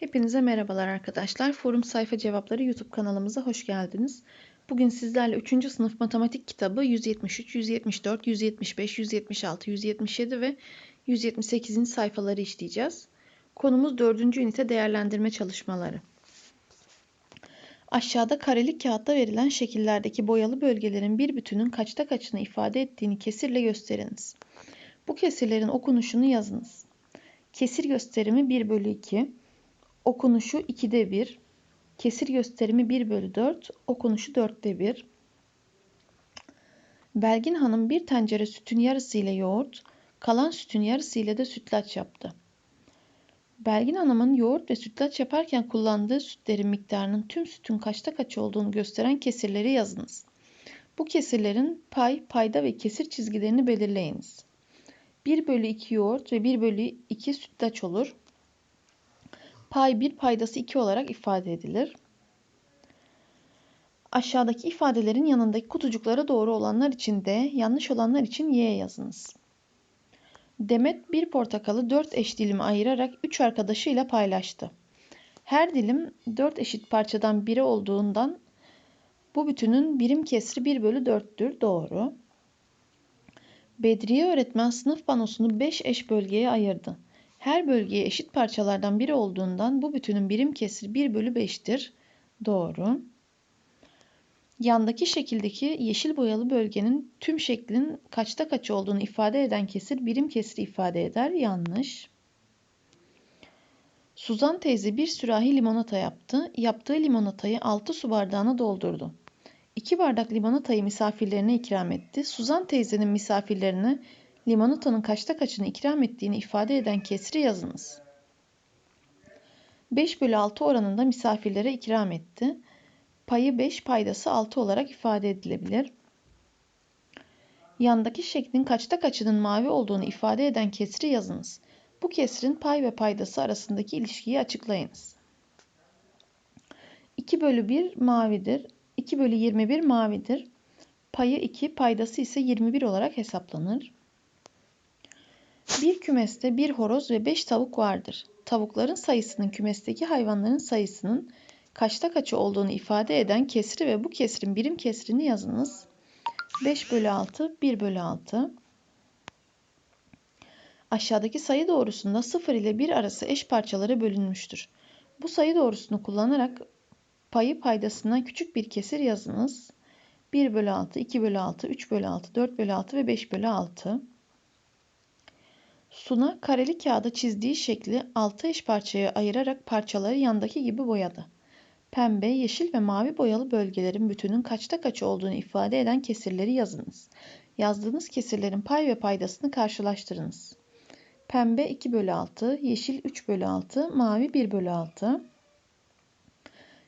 Hepinize merhabalar arkadaşlar. Forum Sayfa Cevapları YouTube kanalımıza hoş geldiniz. Bugün sizlerle 3. sınıf matematik kitabı 173, 174, 175, 176, 177 ve 178. sayfaları işleyeceğiz. Konumuz 4. ünite değerlendirme çalışmaları. Aşağıda kareli kağıtta verilen şekillerdeki boyalı bölgelerin bir bütünün kaçta kaçını ifade ettiğini kesirle gösteriniz. Bu kesirlerin okunuşunu yazınız. Kesir gösterimi 1 bölü 2, Okunuşu 2'de 1. Kesir gösterimi 1 bölü 4. Okunuşu 4'te 1. Belgin Hanım bir tencere sütün yarısı ile yoğurt, kalan sütün yarısı ile de sütlaç yaptı. Belgin Hanım'ın yoğurt ve sütlaç yaparken kullandığı sütlerin miktarının tüm sütün kaçta kaç olduğunu gösteren kesirleri yazınız. Bu kesirlerin pay, payda ve kesir çizgilerini belirleyiniz. 1 bölü 2 yoğurt ve 1 bölü 2 sütlaç olur. Pay 1 paydası 2 olarak ifade edilir. Aşağıdaki ifadelerin yanındaki kutucuklara doğru olanlar için D, yanlış olanlar için Y yazınız. Demet bir portakalı 4 eş dilime ayırarak 3 arkadaşıyla paylaştı. Her dilim 4 eşit parçadan biri olduğundan bu bütünün birim kesri 1 bölü 4'tür. Doğru. Bedriye öğretmen sınıf panosunu 5 eş bölgeye ayırdı. Her bölgeye eşit parçalardan biri olduğundan bu bütünün birim kesri 1 bölü 5'tir. Doğru. Yandaki şekildeki yeşil boyalı bölgenin tüm şeklin kaçta kaç olduğunu ifade eden kesir birim kesri ifade eder. Yanlış. Suzan teyze bir sürahi limonata yaptı. Yaptığı limonatayı 6 su bardağına doldurdu. 2 bardak limonatayı misafirlerine ikram etti. Suzan teyzenin misafirlerine limonatanın kaçta kaçını ikram ettiğini ifade eden kesri yazınız. 5 bölü 6 oranında misafirlere ikram etti. Payı 5 paydası 6 olarak ifade edilebilir. Yandaki şeklin kaçta kaçının mavi olduğunu ifade eden kesri yazınız. Bu kesrin pay ve paydası arasındaki ilişkiyi açıklayınız. 2 bölü 1 mavidir. 2 bölü 21 mavidir. Payı 2, paydası ise 21 olarak hesaplanır. Bir kümeste bir horoz ve beş tavuk vardır. Tavukların sayısının kümesteki hayvanların sayısının kaçta kaçı olduğunu ifade eden kesri ve bu kesrin birim kesrini yazınız. 5 bölü 6, 1 bölü 6. Aşağıdaki sayı doğrusunda 0 ile 1 arası eş parçalara bölünmüştür. Bu sayı doğrusunu kullanarak payı paydasından küçük bir kesir yazınız. 1 bölü 6, 2 bölü 6, 3 bölü 6, 4 bölü 6 ve 5 bölü 6. Suna kareli kağıda çizdiği şekli altı eş parçaya ayırarak parçaları yandaki gibi boyadı. Pembe, yeşil ve mavi boyalı bölgelerin bütünün kaçta kaç olduğunu ifade eden kesirleri yazınız. Yazdığınız kesirlerin pay ve paydasını karşılaştırınız. Pembe 2 bölü 6, yeşil 3 bölü 6, mavi 1 bölü 6.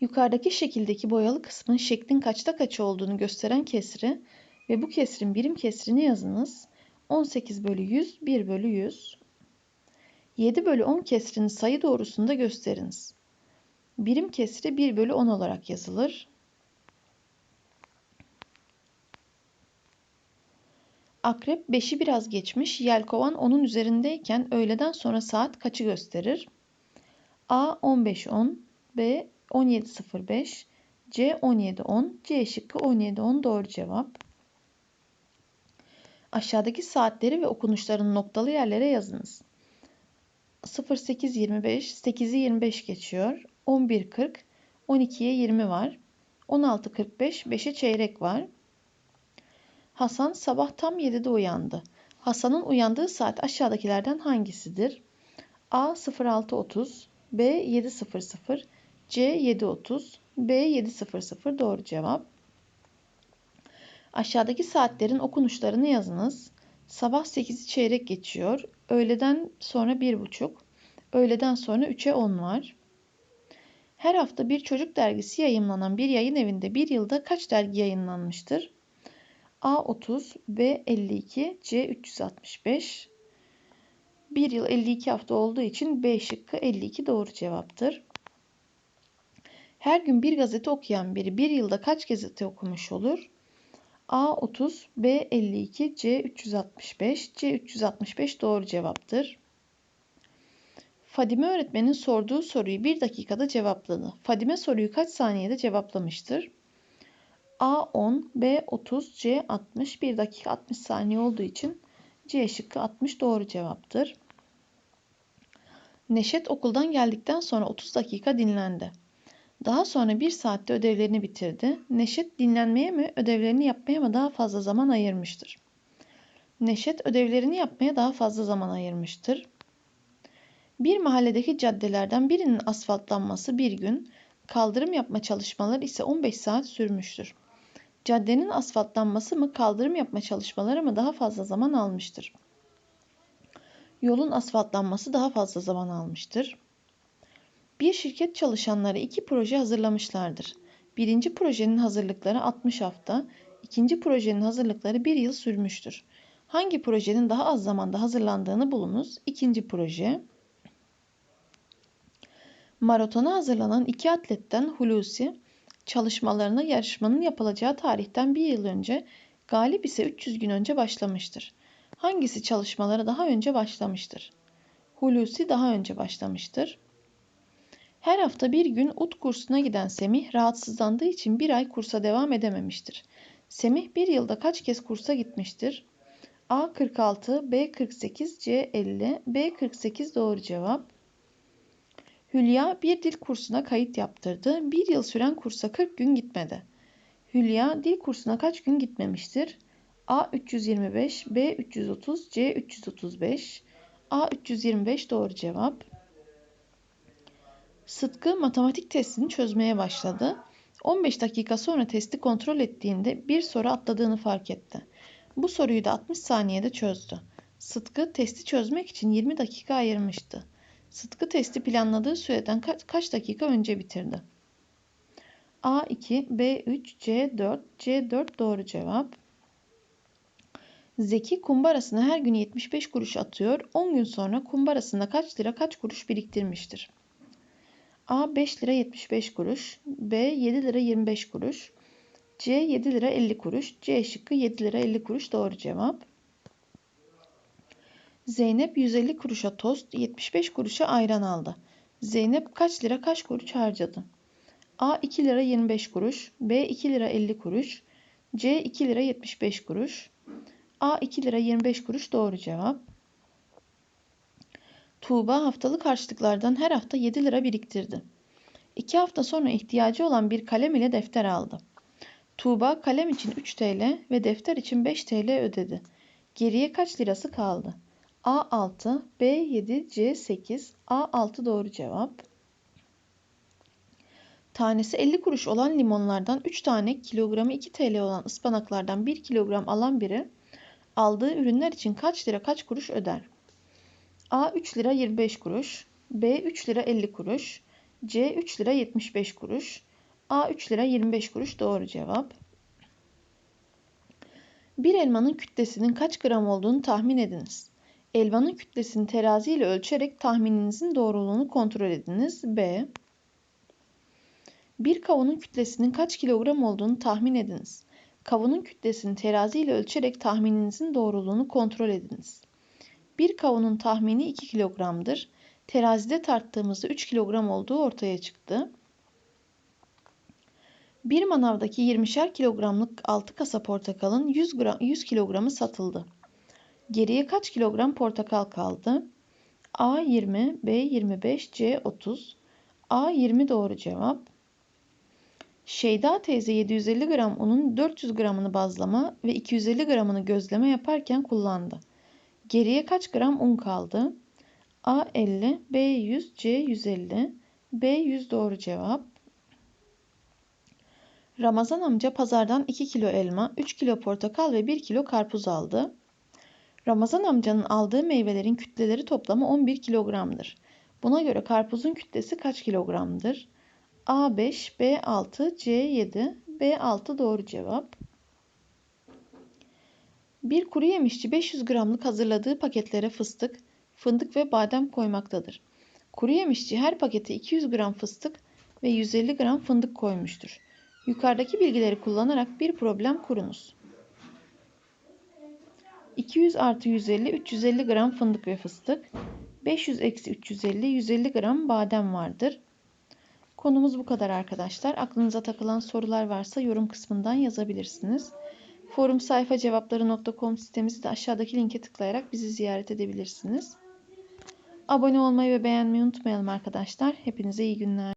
Yukarıdaki şekildeki boyalı kısmın şeklin kaçta kaç olduğunu gösteren kesri ve bu kesrin birim kesrini yazınız. 18 bölü 100 1 bölü 100. 7 bölü 10 kesrini sayı doğrusunda gösteriniz. Birim kesri 1 bölü 10 olarak yazılır. Akrep 5'i biraz geçmiş, yelkovan onun üzerindeyken öğleden sonra saat kaçı gösterir? A 15.10, B 17.05, C 17.10, C şıkkı 17.10 doğru cevap. Aşağıdaki saatleri ve okunuşların noktalı yerlere yazınız. 08.25, 8'i 25 geçiyor. 11.40, 12'ye 20 var. 16.45, 5'e çeyrek var. Hasan sabah tam 7'de uyandı. Hasan'ın uyandığı saat aşağıdakilerden hangisidir? A 06.30, B 7.00, C 7.30, B 7.00 doğru cevap. Aşağıdaki saatlerin okunuşlarını yazınız. Sabah 8'i çeyrek geçiyor. Öğleden sonra 1.30. Öğleden sonra 3'e 10 var. Her hafta bir çocuk dergisi yayınlanan bir yayın evinde bir yılda kaç dergi yayınlanmıştır? A 30, B 52, C 365. Bir yıl 52 hafta olduğu için B şıkkı 52 doğru cevaptır. Her gün bir gazete okuyan biri bir yılda kaç gazete okumuş olur? A 30, B 52, C 365. C 365 doğru cevaptır. Fadime öğretmenin sorduğu soruyu bir dakikada cevapladı. Fadime soruyu kaç saniyede cevaplamıştır? A 10, B 30, C 60. 1 dakika 60 saniye olduğu için C şıkkı 60 doğru cevaptır. Neşet okuldan geldikten sonra 30 dakika dinlendi. Daha sonra bir saatte ödevlerini bitirdi. Neşet dinlenmeye mi, ödevlerini yapmaya mı daha fazla zaman ayırmıştır? Neşet ödevlerini yapmaya daha fazla zaman ayırmıştır. Bir mahalledeki caddelerden birinin asfaltlanması bir gün, kaldırım yapma çalışmaları ise 15 saat sürmüştür. Caddenin asfaltlanması mı, kaldırım yapma çalışmaları mı daha fazla zaman almıştır? Yolun asfaltlanması daha fazla zaman almıştır. Bir şirket çalışanları iki proje hazırlamışlardır. Birinci projenin hazırlıkları 60 hafta, ikinci projenin hazırlıkları bir yıl sürmüştür. Hangi projenin daha az zamanda hazırlandığını bulunuz. İkinci proje. Maratona hazırlanan iki atletten Hulusi, çalışmalarına yarışmanın yapılacağı tarihten bir yıl önce, Galip ise 300 gün önce başlamıştır. Hangisi çalışmalara daha önce başlamıştır? Hulusi daha önce başlamıştır. Her hafta bir gün ut kursuna giden Semih rahatsızlandığı için bir ay kursa devam edememiştir. Semih bir yılda kaç kez kursa gitmiştir? A 46, B 48, C 50, B 48 doğru cevap. Hülya bir dil kursuna kayıt yaptırdı. Bir yıl süren kursa 40 gün gitmedi. Hülya dil kursuna kaç gün gitmemiştir? A 325, B 330, C 335. A 325 doğru cevap. Sıtkı matematik testini çözmeye başladı. 15 dakika sonra testi kontrol ettiğinde bir soru atladığını fark etti. Bu soruyu da 60 saniyede çözdü. Sıtkı testi çözmek için 20 dakika ayırmıştı. Sıtkı testi planladığı süreden ka kaç dakika önce bitirdi? A2, B3, C4, C4 doğru cevap. Zeki kumbarasına her gün 75 kuruş atıyor. 10 gün sonra kumbarasında kaç lira kaç kuruş biriktirmiştir? A 5 lira 75 kuruş, B 7 lira 25 kuruş, C 7 lira 50 kuruş, C şıkkı 7 lira 50 kuruş doğru cevap. Zeynep 150 kuruşa tost, 75 kuruşa ayran aldı. Zeynep kaç lira kaç kuruş harcadı? A 2 lira 25 kuruş, B 2 lira 50 kuruş, C 2 lira 75 kuruş, A 2 lira 25 kuruş doğru cevap. Tuğba haftalık harçlıklardan her hafta 7 lira biriktirdi. 2 hafta sonra ihtiyacı olan bir kalem ile defter aldı. Tuğba kalem için 3 TL ve defter için 5 TL ödedi. Geriye kaç lirası kaldı? A 6, B 7, C 8, A 6 doğru cevap. Tanesi 50 kuruş olan limonlardan 3 tane kilogramı 2 TL olan ıspanaklardan 1 kilogram alan biri aldığı ürünler için kaç lira kaç kuruş öder? A 3 lira 25 kuruş, B 3 lira 50 kuruş, C 3 lira 75 kuruş, A 3 lira 25 kuruş doğru cevap. Bir elmanın kütlesinin kaç gram olduğunu tahmin ediniz. Elmanın kütlesini terazi ile ölçerek tahmininizin doğruluğunu kontrol ediniz. B. Bir kavunun kütlesinin kaç kilogram olduğunu tahmin ediniz. Kavunun kütlesini terazi ile ölçerek tahmininizin doğruluğunu kontrol ediniz. Bir kavunun tahmini 2 kilogramdır. Terazide tarttığımızda 3 kilogram olduğu ortaya çıktı. Bir manavdaki 20'şer kilogramlık 6 kasa portakalın 100, gram, 100 kilogramı satıldı. Geriye kaç kilogram portakal kaldı? A 20, B 25, C 30. A 20 doğru cevap. Şeyda teyze 750 gram unun 400 gramını bazlama ve 250 gramını gözleme yaparken kullandı. Geriye kaç gram un kaldı? A 50, B 100, C 150. B 100 doğru cevap. Ramazan amca pazardan 2 kilo elma, 3 kilo portakal ve 1 kilo karpuz aldı. Ramazan amcanın aldığı meyvelerin kütleleri toplamı 11 kilogramdır. Buna göre karpuzun kütlesi kaç kilogramdır? A5, B6, C7, B6 doğru cevap. Bir kuru yemişçi 500 gramlık hazırladığı paketlere fıstık, fındık ve badem koymaktadır. Kuru yemişçi her pakete 200 gram fıstık ve 150 gram fındık koymuştur. Yukarıdaki bilgileri kullanarak bir problem kurunuz. 200 artı 150 350 gram fındık ve fıstık. 500 eksi 350 150 gram badem vardır. Konumuz bu kadar arkadaşlar. Aklınıza takılan sorular varsa yorum kısmından yazabilirsiniz. Forum sayfa cevapları.com sitemizi de aşağıdaki linke tıklayarak bizi ziyaret edebilirsiniz. Abone olmayı ve beğenmeyi unutmayalım arkadaşlar. Hepinize iyi günler.